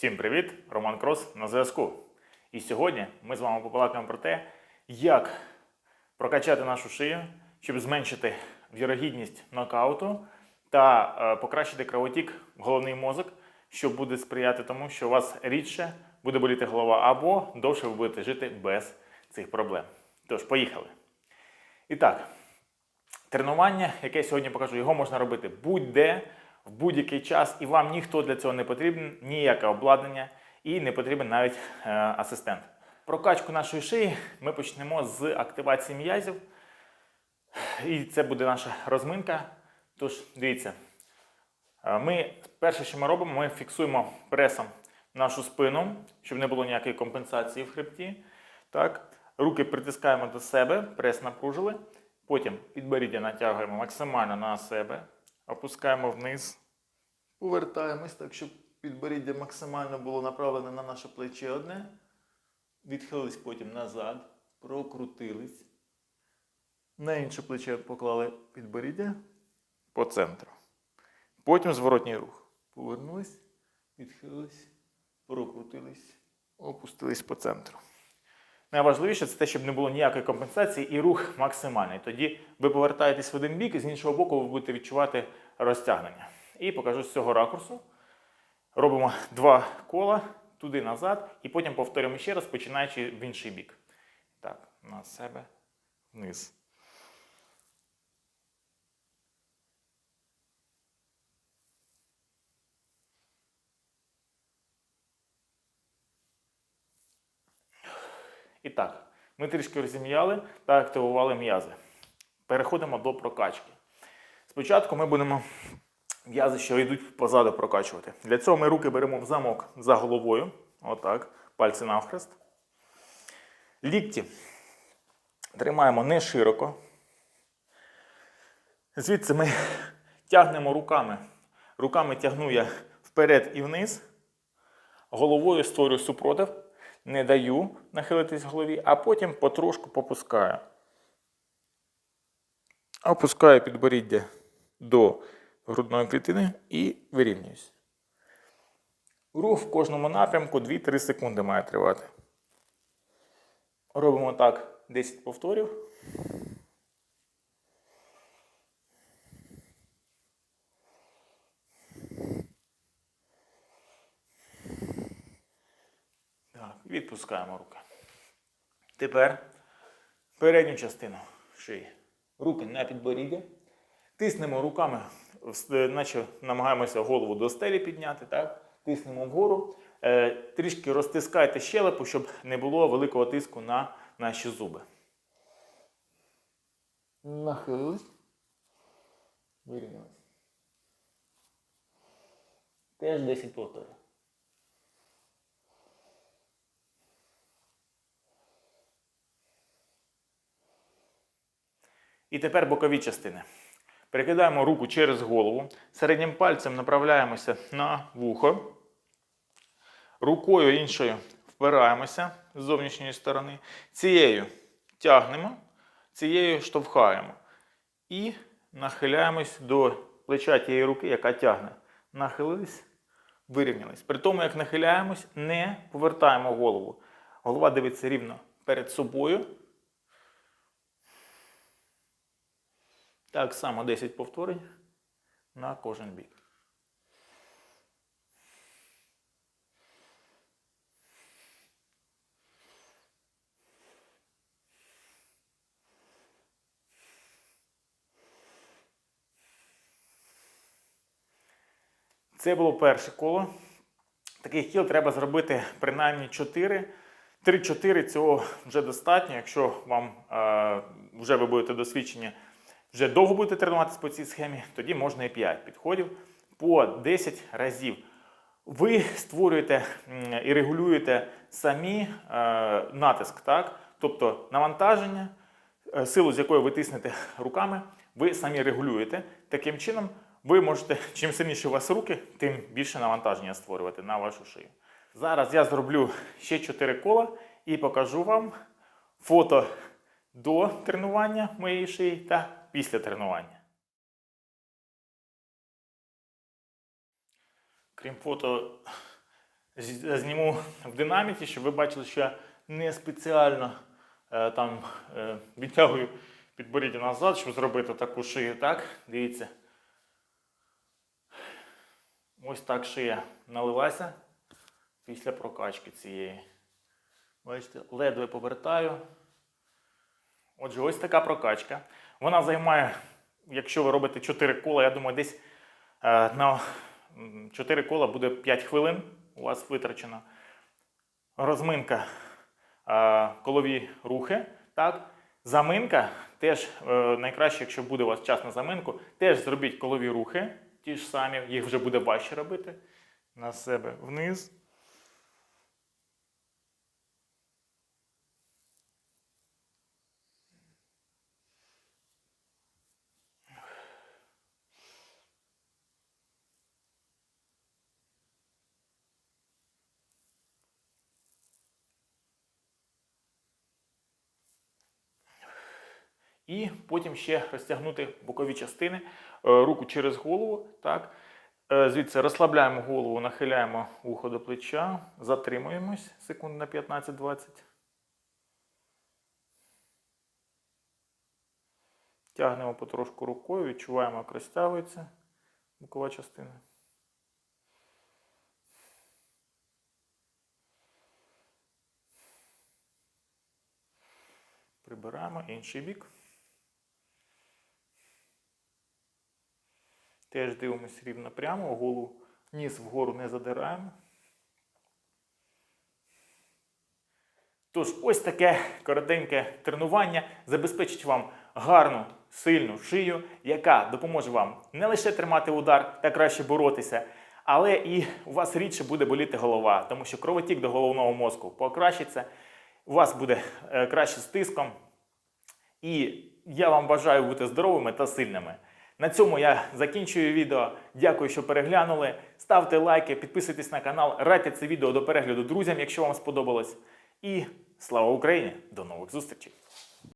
Всім привіт! Роман Крос на зв'язку. І сьогодні ми з вами побалакаємо про те, як прокачати нашу шию, щоб зменшити вірогідність нокауту та е, покращити кровотік в головний мозок, що буде сприяти тому, що у вас рідше буде боліти голова або довше ви будете жити без цих проблем. Тож, поїхали. І так, тренування, яке я сьогодні покажу, його можна робити будь-де, в будь-який час, і вам ніхто для цього не потрібен, ніяке обладнання, і не потрібен навіть е, асистент. Прокачку нашої шиї ми почнемо з активації м'язів. І це буде наша розминка. Тож, дивіться, Е, ми перше, що ми робимо, ми фіксуємо пресом нашу спину, щоб не було ніякої компенсації в хребті. Так. Руки притискаємо до себе, прес напружили. Потім підборіддя натягуємо максимально на себе, опускаємо вниз, повертаємось так, щоб підборіддя максимально було направлене на наше плече одне. Відхилились потім назад, прокрутились. На інше плече поклали підборіддя по центру. Потім зворотній рух. Повернулись, відхилились, прокрутились, опустились по центру. Найважливіше це те, щоб не було ніякої компенсації і рух максимальний. Тоді ви повертаєтесь в один бік, і з іншого боку ви будете відчувати розтягнення. І покажу з цього ракурсу. Робимо два кола туди-назад, і потім повторюємо ще раз, починаючи в інший бік. Так, на себе, вниз. І так, ми трішки розім'яли та активували м'язи. Переходимо до прокачки. Спочатку ми будемо м'язи, що йдуть позаду, прокачувати. Для цього ми руки беремо в замок за головою. Отак. Пальці навхрест. Лікті тримаємо не широко. Звідси ми тягнемо руками. Руками тягну я вперед і вниз. Головою створюю супротив не даю нахилитись голові, а потім потрошку попускаю. Опускаю підборіддя до грудної клітини і вирівнююсь. Рух в кожному напрямку 2-3 секунди має тривати. Робимо так 10 повторів. Так, відпускаємо руки. Тепер передню частину шиї. Руки на підборіддя. Тиснемо руками, наче намагаємося голову до стелі підняти. Так? Тиснемо вгору. Е, трішки розтискайте щелепу, щоб не було великого тиску на наші зуби. Нахилились. Вирівнялись. Теж 10 повторів. І тепер бокові частини. Перекидаємо руку через голову. Середнім пальцем направляємося на вухо. Рукою іншою впираємося з зовнішньої сторони. Цією тягнемо, цією штовхаємо. І нахиляємось до плеча тієї руки, яка тягне. Нахилились, вирівнялись. При тому, як нахиляємось, не повертаємо голову. Голова дивиться рівно перед собою. Так само 10 повторень на кожен бік. Це було перше коло. Таких кіл треба зробити принаймні 4. 3-4 цього вже достатньо. Якщо вам е, вже ви будете досвідчені, вже довго будете тренуватися по цій схемі, тоді можна і 5 підходів по 10 разів. Ви створюєте і регулюєте самі е, натиск, так? тобто навантаження, е, силу, з якою ви тиснете руками, ви самі регулюєте. Таким чином, ви можете, чим сильніші у вас руки, тим більше навантаження створювати на вашу шию. Зараз я зроблю ще 4 кола і покажу вам фото до тренування моєї шиї та після тренування. Крім фото зніму в динаміці, щоб ви бачили, що я не спеціально е, там е, відтягую підборіддя назад, щоб зробити таку шию. Так, дивіться. Ось так шия налилася після прокачки цієї. Бачите, ледве повертаю. Отже, ось така прокачка. Вона займає, якщо ви робите 4 кола, я думаю, десь е, на 4 кола буде 5 хвилин у вас витрачено. Розминка, е, колові рухи. Так? Заминка теж е, найкраще, якщо буде у вас час на заминку, теж зробіть колові рухи, ті ж самі, їх вже буде важче робити. На себе вниз. І потім ще розтягнути бокові частини, е, руку через голову. Так. Е, Звідси розслабляємо голову, нахиляємо вухо до плеча, затримуємось секунд на 15-20. Тягнемо потрошку рукою, відчуваємо, як розтягується бокова частина. Прибираємо інший бік. Теж дивимося рівно прямо, голову ніс вгору не задираємо. Тож, ось таке коротеньке тренування забезпечить вам гарну, сильну шию, яка допоможе вам не лише тримати удар та краще боротися, але і у вас рідше буде боліти голова, тому що кровотік до головного мозку покращиться, у вас буде е, краще з тиском. І я вам бажаю бути здоровими та сильними. На цьому я закінчую відео. Дякую, що переглянули. Ставте лайки, підписуйтесь на канал, радьте це відео до перегляду друзям, якщо вам сподобалось. І слава Україні! До нових зустрічей!